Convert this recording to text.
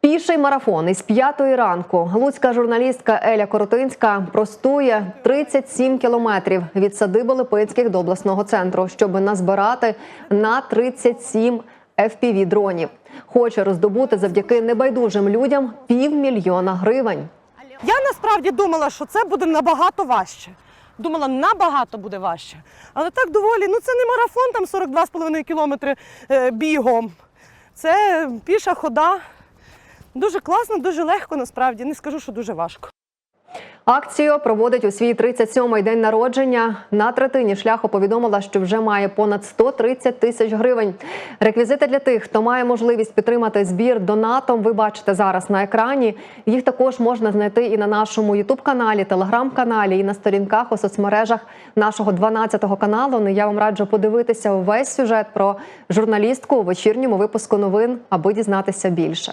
Піший марафон із п'ятої ранку. Луцька журналістка Еля Коротинська простує 37 кілометрів від садиби Липицьких до обласного центру, щоб назбирати на 37 fpv дронів. Хоче роздобути завдяки небайдужим людям півмільйона гривень. Я насправді думала, що це буде набагато важче. Думала, набагато буде важче. Але так доволі, ну це не марафон, там 42,5 кілометри е, бігом. Це піша хода. Дуже класно, дуже легко, насправді. Не скажу, що дуже важко. Акцію проводить у свій 37-й день народження. На третині шляху повідомила, що вже має понад 130 тисяч гривень. Реквізити для тих, хто має можливість підтримати збір донатом. Ви бачите зараз на екрані. Їх також можна знайти і на нашому ютуб-каналі, телеграм-каналі, і на сторінках у соцмережах нашого 12-го каналу. Ну, Я вам раджу подивитися увесь сюжет про журналістку у вечірньому випуску новин, аби дізнатися більше.